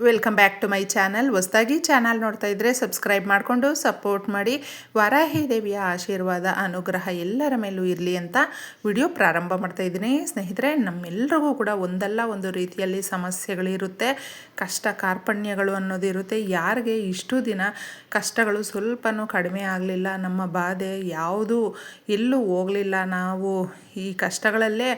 Welcome back to my channel ಹೊಸ್ದಾಗಿ channel ನೋಡ್ತಾ ಇದ್ದರೆ ಸಬ್ಸ್ಕ್ರೈಬ್ ಮಾಡಿಕೊಂಡು ಸಪೋರ್ಟ್ ಮಾಡಿ. ವಾರಾಹಿ ದೇವಿಯ ಆಶೀರ್ವಾದ, ಅನುಗ್ರಹ ಎಲ್ಲರ ಮೇಲೂ ಇರಲಿ ಅಂತ ವಿಡಿಯೋ ಪ್ರಾರಂಭ ಮಾಡ್ತಾ ಇದ್ದೀನಿ. ಸ್ನೇಹಿತರೆ ನಮ್ಮೆಲ್ಲರಿಗೂ ಕೂಡ ಒಂದಲ್ಲ ಒಂದು ರೀತಿಯಲ್ಲಿ ಸಮಸ್ಯೆಗಳಿರುತ್ತೆ ಕಷ್ಟ ಕಾರ್ಪಣ್ಯಗಳು ಅನ್ನೋದು ಇರುತ್ತೆ. ಯಾರಿಗೆ ಇಷ್ಟು ದಿನ ಕಷ್ಟಗಳು ಸ್ವಲ್ಪನೂ ಕಡಿಮೆ ಆಗಲಿಲ್ಲ. ನಮ್ಮ ಬಾಧೆ ಯಾವುದು ಎಲ್ಲೂ ಹೋಗಲಿಲ್ಲ. ನಾವು ಈ ಕಷ್ಟಗಳಲ್ಲೇ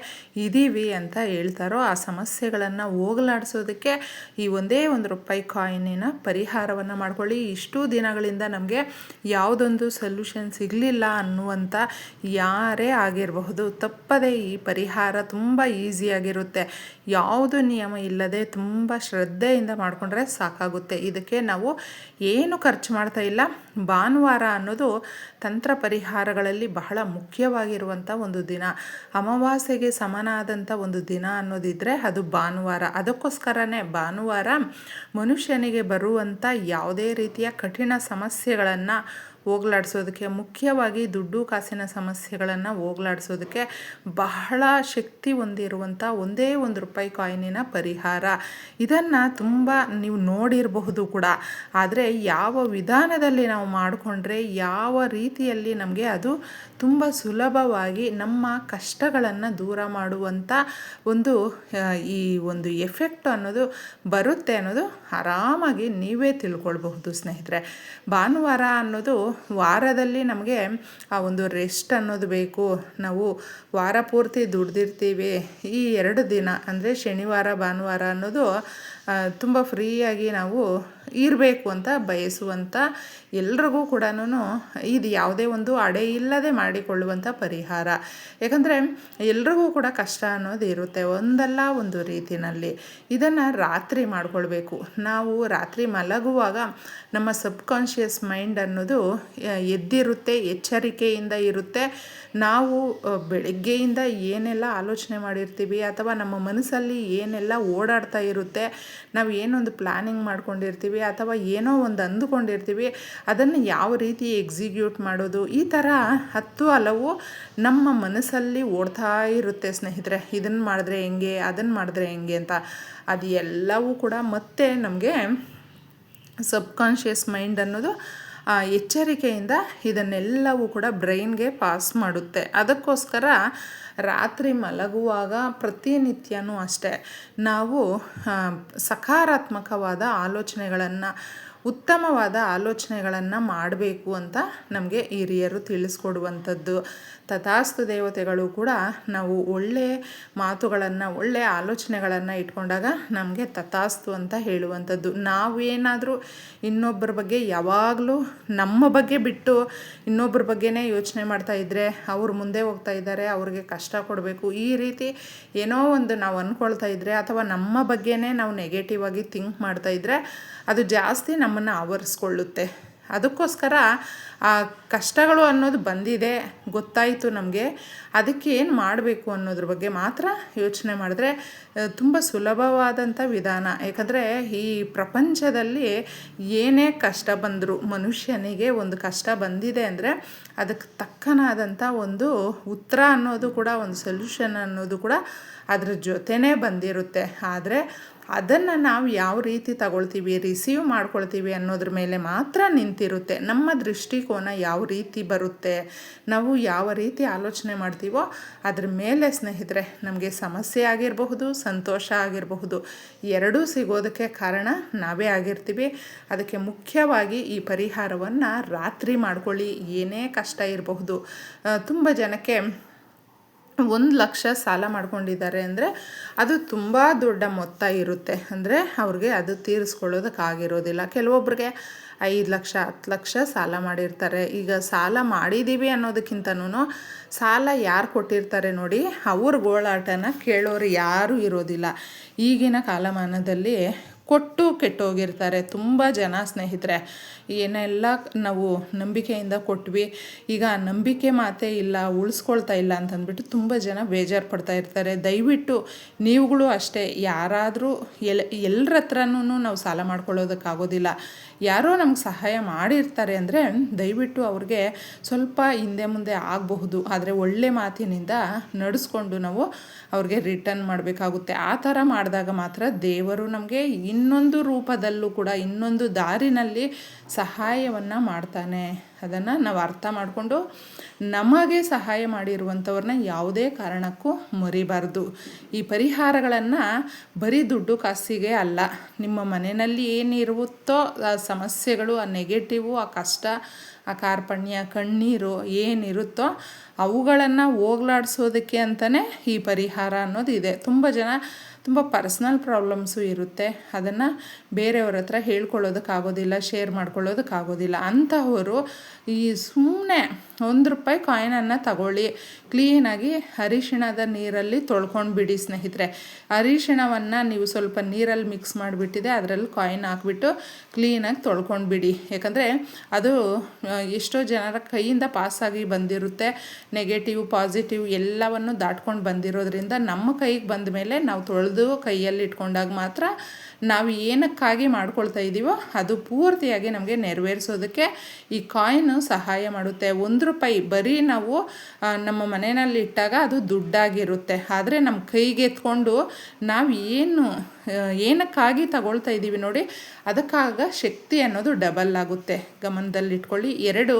ಇದ್ದೀವಿ ಅಂತ ಹೇಳ್ತಾರೋ ಆ ಸಮಸ್ಯೆಗಳನ್ನು ಹೋಗಲಾಡಿಸೋದಕ್ಕೆ ಈ ಒಂದೇ ಒಂದು ರೂಪಾಯಿ ಕಾಯಿನಿನ ಪರಿಹಾರವನ್ನು ಮಾಡ್ಕೊಳ್ಳಿ. ಇಷ್ಟು ದಿನಗಳಿಂದ ನಮಗೆ ಯಾವುದೊಂದು ಸೊಲ್ಯೂಷನ್ ಸಿಗಲಿಲ್ಲ ಅನ್ನುವಂಥ ಯಾರೇ ಆಗಿರಬಹುದು, ತಪ್ಪದೇ ಈ ಪರಿಹಾರ ತುಂಬ ಈಸಿಯಾಗಿರುತ್ತೆ ಯಾವುದು ನಿಯಮ ಇಲ್ಲದೆ ತುಂಬ ಶ್ರದ್ಧೆಯಿಂದ ಮಾಡಿಕೊಂಡ್ರೆ ಸಾಕಾಗುತ್ತೆ. ಇದಕ್ಕೆ ನಾವು ಏನು ಖರ್ಚು ಮಾಡ್ತಾ ಇಲ್ಲ. ಭಾನುವಾರ ಅನ್ನೋದು ತಂತ್ರ ಪರಿಹಾರಗಳಲ್ಲಿ ಬಹಳ ಮುಖ್ಯವಾಗಿರುವಂಥ ಒಂದು ದಿನ. ಅಮಾವಾಸ್ಯೆಗೆ ಸಮನಾದಂಥ ಒಂದು ದಿನ ಅನ್ನೋದಿದ್ದರೆ ಅದು ಭಾನುವಾರ. ಅದಕ್ಕೋಸ್ಕರನೇ ಭಾನುವಾರ ಮನುಷ್ಯನಿಗೆ ಬರುವಂಥ ಯಾವುದೇ ರೀತಿಯ ಕಠಿಣ ಸಮಸ್ಯೆಗಳನ್ನು ಹೋಗ್ಲಾಡ್ಸೋದಕ್ಕೆ, ಮುಖ್ಯವಾಗಿ ದುಡ್ಡು ಕಾಸಿನ ಸಮಸ್ಯೆಗಳನ್ನು ಹೋಗ್ಲಾಡಿಸೋದಕ್ಕೆ ಬಹಳ ಶಕ್ತಿ ಹೊಂದಿರುವಂಥ ಒಂದೇ ಒಂದು ರೂಪಾಯಿ ಕಾಯಿನಿನ ಪರಿಹಾರ. ಇದನ್ನು ತುಂಬ ನೀವು ನೋಡಿರಬಹುದು ಕೂಡ. ಆದರೆ ಯಾವ ವಿಧಾನದಲ್ಲಿ ನಾವು ಮಾಡಿಕೊಂಡ್ರೆ ಯಾವ ರೀತಿಯಲ್ಲಿ ನಮಗೆ ಅದು ತುಂಬ ಸುಲಭವಾಗಿ ನಮ್ಮ ಕಷ್ಟಗಳನ್ನು ದೂರ ಮಾಡುವಂಥ ಒಂದು ಈ ಒಂದು ಎಫೆಕ್ಟ್ ಅನ್ನೋದು ಬರುತ್ತೆ ಅನ್ನೋದು ಆರಾಮಾಗಿ ನೀವೇ ತಿಳ್ಕೊಳ್ಬಹುದು ಸ್ನೇಹಿತರೆ. ಭಾನುವಾರ ಅನ್ನೋದು ವಾರದಲ್ಲಿ ನಮಗೆ ಆ ಒಂದು ರೆಸ್ಟ್ ಅನ್ನೋದು ಬೇಕು. ನಾವು ವಾರ ಪೂರ್ತಿ ದುಡ್ದಿರ್ತೀವಿ. ಈ ಎರಡು ದಿನ ಅಂದರೆ ಶನಿವಾರ, ಭಾನುವಾರ ಅನ್ನೋದು ತುಂಬ ಫ್ರೀಯಾಗಿ ನಾವು ಇರಬೇಕು ಅಂತ ಬಯಸುವಂಥ ಎಲ್ರಿಗೂ ಕೂಡ ಇದು ಯಾವುದೇ ಒಂದು ಅಡೆ ಇಲ್ಲದೆ ಮಾಡಿಕೊಳ್ಳುವಂಥ ಪರಿಹಾರ. ಯಾಕಂದರೆ ಎಲ್ರಿಗೂ ಕೂಡ ಕಷ್ಟ ಅನ್ನೋದು ಇರುತ್ತೆ ಒಂದಲ್ಲ ಒಂದು ರೀತಿಯಲ್ಲಿ ಇದನ್ನು ರಾತ್ರಿ ಮಾಡಿಕೊಳ್ಬೇಕು. ನಾವು ರಾತ್ರಿ ಮಲಗುವಾಗ ನಮ್ಮ ಸಬ್ಕಾನ್ಷಿಯಸ್ ಮೈಂಡ್ ಅನ್ನೋದು ಎದ್ದಿರುತ್ತೆ, ಎಚ್ಚರಿಕೆಯಿಂದ ಇರುತ್ತೆ. ನಾವು ಬೆಳಗ್ಗೆಯಿಂದ ಏನೆಲ್ಲ ಆಲೋಚನೆ ಮಾಡಿರ್ತೀವಿ ಅಥವಾ ನಮ್ಮ ಮನಸ್ಸಲ್ಲಿ ಏನೆಲ್ಲ ಓಡಾಡ್ತಾ ಇರುತ್ತೆ, ನಾವು ಏನೊಂದು ಪ್ಲ್ಯಾನಿಂಗ್ ಮಾಡ್ಕೊಂಡಿರ್ತೀವಿ ಅಥವಾ ಏನೋ ಒಂದು ಅಂದುಕೊಂಡಿರ್ತೀವಿ, ಅದನ್ನು ಯಾವ ರೀತಿ ಎಕ್ಸಿಕ್ಯೂಟ್ ಮಾಡೋದು, ಈ ಥರ ಹತ್ತು ಹಲವು ನಮ್ಮ ಮನಸ್ಸಲ್ಲಿ ಓಡ್ತಾ ಇರುತ್ತೆ ಸ್ನೇಹಿತರೆ. ಇದನ್ನು ಮಾಡಿದ್ರೆ ಹೆಂಗೆ ಅದನ್ನು ಮಾಡಿದ್ರೆ ಹೆಂಗೆ ಅಂತ. ಅದು ಎಲ್ಲವೂ ಕೂಡ ಮತ್ತೆ ನಮಗೆ ಸಬ್ಕಾನ್ಷಿಯಸ್ ಮೈಂಡ್ ಅನ್ನೋದು ಎಚ್ಚರಿಕೆಯಿಂದ ಇದನ್ನೆಲ್ಲವೂ ಕೂಡ ಬ್ರೈನ್ಗೆ ಪಾಸ್ ಮಾಡುತ್ತೆ. ಅದಕ್ಕೋಸ್ಕರ ರಾತ್ರಿ ಮಲಗುವಾಗ ಪ್ರತಿನಿತ್ಯನೂ ಅಷ್ಟೇ. ನಾವು ಸಕಾರಾತ್ಮಕವಾದ ಆಲೋಚನೆಗಳನ್ನು ಉತ್ತಮವಾದ ಆಲೋಚನೆಗಳನ್ನು ಮಾಡಬೇಕು ಅಂತ ನಮಗೆ ಹಿರಿಯರು ತಿಳಿಸ್ಕೊಡುವಂಥದ್ದು. ತಥಾಸ್ತು ದೇವತೆಗಳು ಕೂಡ ನಾವು ಒಳ್ಳೆಯ ಮಾತುಗಳನ್ನು ಒಳ್ಳೆಯ ಆಲೋಚನೆಗಳನ್ನು ಇಟ್ಕೊಂಡಾಗ ನಮಗೆ ತಥಾಸ್ತು ಅಂತ ಹೇಳುವಂಥದ್ದು. ನಾವೇನಾದರೂ ಇನ್ನೊಬ್ಬರ ಬಗ್ಗೆ ಯಾವಾಗಲೂ ನಮ್ಮ ಬಗ್ಗೆ ಬಿಟ್ಟು ಇನ್ನೊಬ್ಬರ ಬಗ್ಗೆನೇ ಯೋಚನೆ ಮಾಡ್ತಾ ಇದ್ದರೆ ಅವ್ರು ಮುಂದೆ ಹೋಗ್ತಾ ಇದ್ದಾರೆ, ಅವ್ರಿಗೆ ಕಷ್ಟ ಕೊಡಬೇಕು, ಈ ರೀತಿ ಏನೋ ಒಂದು ನಾವು ಅಂದ್ಕೊಳ್ತಾ ಇದ್ದರೆ ಅಥವಾ ನಮ್ಮ ಬಗ್ಗೆನೇ ನಾವು ನೆಗೆಟಿವ್ ಆಗಿ ಥಿಂಕ್ ಮಾಡ್ತಾ ಇದ್ದರೆ ಅದು ಜಾಸ್ತಿ ನಮ್ಮನ್ನು ಆವರಿಸ್ಕೊಳ್ಳುತ್ತೆ. ಅದಕ್ಕೋಸ್ಕರ ಆ ಕಷ್ಟಗಳು ಅನ್ನೋದು ಬಂದಿದೆ, ಗೊತ್ತಾಯಿತು ನಮಗೆ. ಅದಕ್ಕೆ ಏನು ಮಾಡಬೇಕು ಅನ್ನೋದ್ರ ಬಗ್ಗೆ ಮಾತ್ರ ಯೋಚನೆ ಮಾಡಿದ್ರೆ ತುಂಬ ಸುಲಭವಾದಂಥ ವಿಧಾನ. ಯಾಕಂದರೆ ಈ ಪ್ರಪಂಚದಲ್ಲಿ ಏನೇ ಕಷ್ಟ ಬಂದರೂ, ಮನುಷ್ಯನಿಗೆ ಒಂದು ಕಷ್ಟ ಬಂದಿದೆ ಅಂದರೆ ಅದಕ್ಕೆ ತಕ್ಕನಾದಂಥ ಒಂದು ಉತ್ತರ ಅನ್ನೋದು ಕೂಡ, ಒಂದು ಸೊಲ್ಯೂಷನ್ ಅನ್ನೋದು ಕೂಡ ಅದ್ರ ಜೊತೆನೇ ಬಂದಿರುತ್ತೆ. ಆದರೆ ಅದನ್ನು ನಾವು ಯಾವ ರೀತಿ ತಗೊಳ್ತೀವಿ ರಿಸೀವ್ ಮಾಡ್ಕೊಳ್ತೀವಿ ಅನ್ನೋದ್ರ ಮೇಲೆ ಮಾತ್ರ ನಿಂತಿರುತ್ತೆ. ನಮ್ಮ ದೃಷ್ಟಿಕೋನ ಯಾವ ರೀತಿ ಬರುತ್ತೆ, ನಾವು ಯಾವ ರೀತಿ ಆಲೋಚನೆ ಮಾಡ್ತೀವೋ ಅದ್ರ ಮೇಲೆ ಸ್ನೇಹಿತರೆ, ನಮಗೆ ಸಮಸ್ಯೆ ಆಗಿರಬಹುದು, ಸಂತೋಷ ಆಗಿರಬಹುದು, ಎರಡೂ ಸಿಗೋದಕ್ಕೆ ಕಾರಣ ನಾವೇ ಆಗಿರ್ತೀವಿ. ಅದಕ್ಕೆ ಮುಖ್ಯವಾಗಿ ಈ ಪರಿಹಾರವನ್ನು ರಾತ್ರಿ ಮಾಡ್ಕೊಳ್ಳಿ, ಏನೇ ಕಷ್ಟ ಇರಬಹುದು. ತುಂಬ ಜನಕ್ಕೆ ಒಂದು ಲಕ್ಷ ಸಾಲ ಮಾಡ್ಕೊಂಡಿದ್ದಾರೆ ಅಂದರೆ ಅದು ತುಂಬ ದೊಡ್ಡ ಮೊತ್ತ ಇರುತ್ತೆ. ಅಂದರೆ ಅವ್ರಿಗೆ ಅದು ತೀರಿಸ್ಕೊಳ್ಳೋದಕ್ಕಾಗಿರೋದಿಲ್ಲ ಕೆಲವೊಬ್ರಿಗೆ ಐದು ಲಕ್ಷ, ಹತ್ತು ಲಕ್ಷ ಸಾಲ ಮಾಡಿರ್ತಾರೆ. ಈಗ ಸಾಲ ಮಾಡಿದ್ದೀವಿ ಅನ್ನೋದಕ್ಕಿಂತನೂ ಸಾಲ ಯಾರು ಕೊಟ್ಟಿರ್ತಾರೆ ನೋಡಿ, ಅವ್ರ ಗೋಳಾಟನ ಕೇಳೋರು ಯಾರೂ ಇರೋದಿಲ್ಲ. ಈಗಿನ ಕಾಲಮಾನದಲ್ಲಿ ಕೊಟ್ಟು ಕೆಟ್ಟೋಗಿರ್ತಾರೆ ತುಂಬ ಜನ ಸ್ನೇಹಿತರೆ. ಏನೆಲ್ಲ ನಾವು ನಂಬಿಕೆಯಿಂದ ಕೊಟ್ವಿ. ಈಗ ನಂಬಿಕೆ ಮಾತೇ ಇಲ್ಲ, ಉಳಿಸ್ಕೊಳ್ತಾ ಇಲ್ಲ ಅಂತಂದ್ಬಿಟ್ಟು ತುಂಬ ಜನ ಬೇಜಾರು ಪಡ್ತಾ ಇರ್ತಾರೆ. ದಯವಿಟ್ಟು ನೀವುಗಳು ಅಷ್ಟೇ, ಯಾರಾದರೂ ಎಲ್ ಎಲ್ಲರ ಹತ್ರನೂ ನಾವು ಸಾಲ ಮಾಡ್ಕೊಳ್ಳೋದಕ್ಕಾಗೋದಿಲ್ಲ. ಯಾರೋ ನಮ್ಗೆ ಸಹಾಯ ಮಾಡಿರ್ತಾರೆ ಅಂದರೆ ದಯವಿಟ್ಟು ಅವ್ರಿಗೆ ಸ್ವಲ್ಪ ಹಿಂದೆ ಮುಂದೆ ಆಗಬಹುದು. ಆದರೆ ಒಳ್ಳೆ ಮಾತಿನಿಂದ ನಡೆಸ್ಕೊಂಡು ನಾವು ಅವ್ರಿಗೆ ರಿಟರ್ನ್ ಮಾಡಬೇಕಾಗುತ್ತೆ. ಆ ಥರ ಮಾಡಿದಾಗ ಮಾತ್ರ ದೇವರು ನಮಗೆ ಇನ್ನೊಂದು ರೂಪದಲ್ಲೂ ಕೂಡ, ಇನ್ನೊಂದು ದಾರಿನಲ್ಲಿ ಸಹಾಯವನ್ನು ಮಾಡ್ತಾನೆ. ಅದನ್ನು ನಾವು ಅರ್ಥ ಮಾಡಿಕೊಂಡು ನಮಗೆ ಸಹಾಯ ಮಾಡಿರುವಂಥವ್ರನ್ನ ಯಾವುದೇ ಕಾರಣಕ್ಕೂ ಮರಿಬಾರ್ದು. ಈ ಪರಿಹಾರಗಳನ್ನು ಬರೀ ದುಡ್ಡು ಕಾಸಿಗೆ ಅಲ್ಲ, ನಿಮ್ಮ ಮನೆಯಲ್ಲಿ ಏನಿರುತ್ತೋ ಆ ಸಮಸ್ಯೆಗಳು, ಆ ನೆಗೆಟಿವು ಆ ಕಷ್ಟ ಆ ಕಾರ್ಪಣ್ಯ, ಕಣ್ಣೀರು ಏನಿರುತ್ತೋ ಅವುಗಳನ್ನು ಹೋಗ್ಲಾಡ್ಸೋದಕ್ಕೆ ಅಂತಲೇ ಈ ಪರಿಹಾರ ಅನ್ನೋದು ಇದೆ. ತುಂಬ ಜನ, ತುಂಬ ಪರ್ಸ್ನಲ್ ಪ್ರಾಬ್ಲಮ್ಸು ಇರುತ್ತೆ. ಅದನ್ನು ಬೇರೆಯವ್ರ ಹತ್ರ ಹೇಳ್ಕೊಳ್ಳೋದಕ್ಕಾಗೋದಿಲ್ಲ ಶೇರ್ ಮಾಡ್ಕೊಳ್ಳೋದಕ್ಕಾಗೋದಿಲ್ಲ. ಅಂಥವರು ಈ ಸುಮ್ಮನೆ ಒಂದು ರೂಪಾಯಿ ಕಾಯಿನನ್ನು ತಗೊಳ್ಳಿ. ಕ್ಲೀನಾಗಿ ಅರಿಶಿಣದ ನೀರಲ್ಲಿ ತೊಳ್ಕೊಂಡು ಬಿಡಿ ಸ್ನೇಹಿತರೆ. ಅರಿಶಿಣವನ್ನು ನೀವು ಸ್ವಲ್ಪ ನೀರಲ್ಲಿ ಮಿಕ್ಸ್ ಮಾಡಿಬಿಟ್ಟಿದೆ, ಅದರಲ್ಲಿ ಕಾಯಿನ್ ಹಾಕ್ಬಿಟ್ಟು ಕ್ಲೀನಾಗಿ ತೊಳ್ಕೊಂಡು ಬಿಡಿ. ಯಾಕಂದರೆ ಅದು ಎಷ್ಟೋ ಜನರ ಕೈಯಿಂದ ಪಾಸಾಗಿ ಬಂದಿರುತ್ತೆ. ನೆಗೆಟಿವ್ ಪಾಸಿಟಿವ್ ಎಲ್ಲವನ್ನು ದಾಟ್ಕೊಂಡು ಬಂದಿರೋದ್ರಿಂದ ನಮ್ಮ ಕೈಗೆ ಬಂದ ಮೇಲೆ ನಾವು ತೊಳೆದು ಕೈಯಲ್ಲಿ ಇಟ್ಕೊಂಡಾಗ ಮಾತ್ರ ನಾವು ಏನಕ್ಕಾಗಿ ಮಾಡ್ಕೊಳ್ತಾ ಇದ್ದೀವೋ ಅದು ಪೂರ್ತಿಯಾಗಿ ನಮಗೆ ನೆರವೇರಿಸೋದಕ್ಕೆ ಈ ಕಾಯಿನು ಸಹಾಯ ಮಾಡುತ್ತೆ. ಒಂದು ರೂಪಾಯಿ ಬರೀ ನಾವು ನಮ್ಮ ಮನೆಯಲ್ಲಿ ಇಟ್ಟಾಗ ಅದು ದುಡ್ಡಾಗಿರುತ್ತೆ. ಆದರೆ ನಮ್ಮ ಕೈಗೆ ಎತ್ಕೊಂಡು ನಾವು ಏನು ಏನಕ್ಕಾಗಿ ತಗೊಳ್ತಾ ಇದ್ದೀವಿ ನೋಡಿ, ಅದಕ್ಕಾಗ ಶಕ್ತಿ ಅನ್ನೋದು ಡಬಲ್ ಆಗುತ್ತೆ. ಗಮನದಲ್ಲಿಟ್ಕೊಳ್ಳಿ ಎರಡು,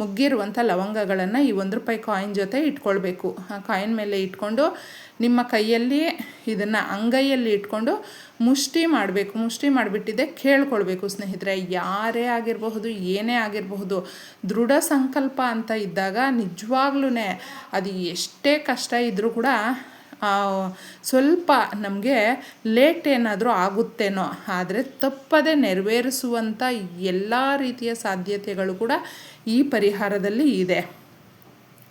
ಮುಗ್ಗಿರುವಂಥ ಲವಂಗಗಳನ್ನು ಈ ಒಂದು ರೂಪಾಯಿ ಕಾಯಿನ್ ಜೊತೆ ಇಟ್ಕೊಳ್ಬೇಕು. ಆ ಕಾಯಿನ್ ಮೇಲೆ ಇಟ್ಕೊಂಡು ನಿಮ್ಮ ಕೈಯಲ್ಲಿ ಇದನ್ನು ಅಂಗೈಯಲ್ಲಿ ಇಟ್ಕೊಂಡು ಮುಷ್ಟಿ ಮಾಡಬೇಕು, ಮುಷ್ಟಿ ಮಾಡಿಬಿಟ್ಟಿದೆ, ಕೇಳ್ಕೊಳ್ಬೇಕು ಸ್ನೇಹಿತರೆ. ಯಾರೇ ಆಗಿರಬಹುದು, ಏನೇ ಆಗಿರಬಹುದು, ದೃಢ ಸಂಕಲ್ಪ ಅಂತ ಇದ್ದಾಗ ನಿಜವಾಗ್ಲೂ ಅದು ಎಷ್ಟೇ ಕಷ್ಟ ಇದ್ದರೂ ಕೂಡ ಸ್ವಲ್ಪ ನಮಗೆ ಲೇಟ್ ಏನಾದರೂ ಆಗುತ್ತೇನೋ, ಆದರೆ ತಪ್ಪದೆ ನೆರವೇರಿಸುವಂಥ ಎಲ್ಲ ರೀತಿಯ ಸಾಧ್ಯತೆಗಳು ಕೂಡ ಈ ಪರಿಹಾರದಲ್ಲಿ ಇದೆ.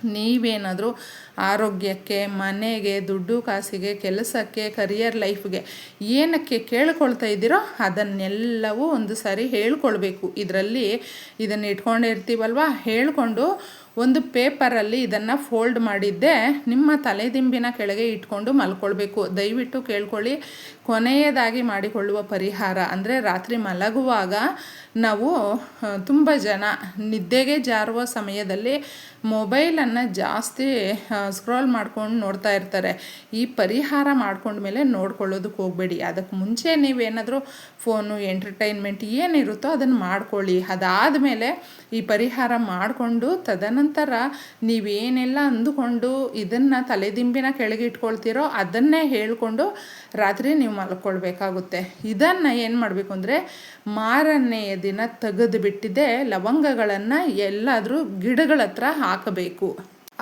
ನೀವೇನಾದರೂ ಆರೋಗ್ಯಕ್ಕೆ, ಮನೆಗೆ, ದುಡ್ಡು, ಕಾಸಿಗೆ, ಕೆಲಸಕ್ಕೆ ಕರಿಯರ್ ಲೈಫ್ಗೆ ಏನಕ್ಕೆ ಕೇಳ್ಕೊಳ್ತಾ ಇದ್ದೀರೋ ಅದನ್ನೆಲ್ಲವೂ ಒಂದು ಸಾರಿ ಹೇಳ್ಕೊಳ್ಬೇಕು. ಇದರಲ್ಲಿ ಇದನ್ನು ಇಟ್ಕೊಂಡಿರ್ತೀವಲ್ವ? ಹೇಳ್ಕೊಂಡು ಒಂದು ಪೇಪರಲ್ಲಿ ಇದನ್ನು ಫೋಲ್ಡ್ ಮಾಡಿದ್ದೆ. ನಿಮ್ಮ ತಲೆದಿಂಬಿನ ಕೆಳಗೆ ಇಟ್ಕೊಂಡು ಮಲ್ಕೊಳ್ಬೇಕು. ದಯವಿಟ್ಟು ಕೇಳ್ಕೊಳ್ಳಿ. ಕೊನೆಯದಾಗಿ ಮಾಡಿಕೊಳ್ಳುವ ಪರಿಹಾರ ಅಂದರೆ ರಾತ್ರಿ ಮಲಗುವಾಗ ನಾವು ತುಂಬ ಜನ ನಿದ್ದೆಗೆ ಜಾರುವ ಸಮಯದಲ್ಲಿ ಮೊಬೈಲನ್ನು ಜಾಸ್ತಿ ಸ್ಕ್ರೋಲ್ ಮಾಡ್ಕೊಂಡು ನೋಡ್ತಾ ಇರ್ತಾರೆ. ಈ ಪರಿಹಾರ ಮಾಡ್ಕೊಂಡ್ಮೇಲೆ ನೋಡ್ಕೊಳ್ಳೋದಕ್ಕೆ ಹೋಗಬೇಡಿ. ಅದಕ್ಕೆ ಮುಂಚೆ ನೀವೇನಾದರೂ ಫೋನು, ಎಂಟರ್ಟೈನ್ಮೆಂಟ್ ಏನಿರುತ್ತೋ ಅದನ್ನು ಮಾಡ್ಕೊಳ್ಳಿ. ಅದಾದಮೇಲೆ ಈ ಪರಿಹಾರ ಮಾಡಿಕೊಂಡು ತದನಂತರ ನೀವೇನೆಲ್ಲ ಅಂದುಕೊಂಡು ಇದನ್ನು ತಲೆದಿಂಬಿನ ಕೆಳಗೆ ಇಟ್ಕೊಳ್ತೀರೋ ಅದನ್ನೇ ಹೇಳಿಕೊಂಡು ರಾತ್ರಿ ನೀವು ಮಲ್ಕೊಳ್ಬೇಕಾಗುತ್ತೆ. ಇದನ್ನು ಏನು ಮಾಡಬೇಕು ಅಂದರೆ ಮಾರನೆಯ ದಿನ ತೆಗೆದು ಬಿಟ್ಟಿದೆ ಲವಂಗಗಳನ್ನು ಎಲ್ಲಾದರೂ ಗಿಡಗಳ ಹತ್ರ ಹಾಕಬೇಕು.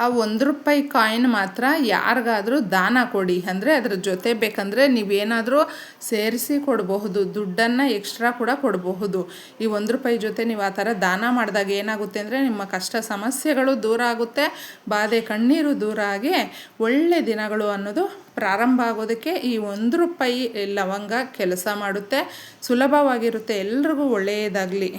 ಆ ಒಂದು ರೂಪಾಯಿ ಕಾಯಿನ್ ಮಾತ್ರ ಯಾರಿಗಾದರೂ ದಾನ ಕೊಡಿ. ಅಂದರೆ ಅದರ ಜೊತೆ ಬೇಕಂದರೆ ನೀವೇನಾದರೂ ಸೇರಿಸಿ ಕೊಡಬಹುದು, ದುಡ್ಡನ್ನು ಎಕ್ಸ್ಟ್ರಾ ಕೂಡ ಕೊಡಬಹುದು. ಈ ಒಂದು ರೂಪಾಯಿ ಜೊತೆ ನೀವು ಆ ಥರ ದಾನ ಮಾಡಿದಾಗ ಏನಾಗುತ್ತೆ ಅಂದರೆ ನಿಮ್ಮ ಕಷ್ಟ ಸಮಸ್ಯೆಗಳು ದೂರ ಆಗುತ್ತೆ, ಬಾಧೆ ಕಣ್ಣೀರು ದೂರ ಆಗಿ ಒಳ್ಳೆ ದಿನಗಳು ಅನ್ನೋದು ಪ್ರಾರಂಭ ಆಗೋದಕ್ಕೆ ಈ ಒಂದು ರೂಪಾಯಿ ಲವಂಗ ಕೆಲಸ ಮಾಡುತ್ತೆ. ಸುಲಭವಾಗಿರುತ್ತೆ. ಎಲ್ರಿಗೂ ಒಳ್ಳೆಯದಾಗಲಿ.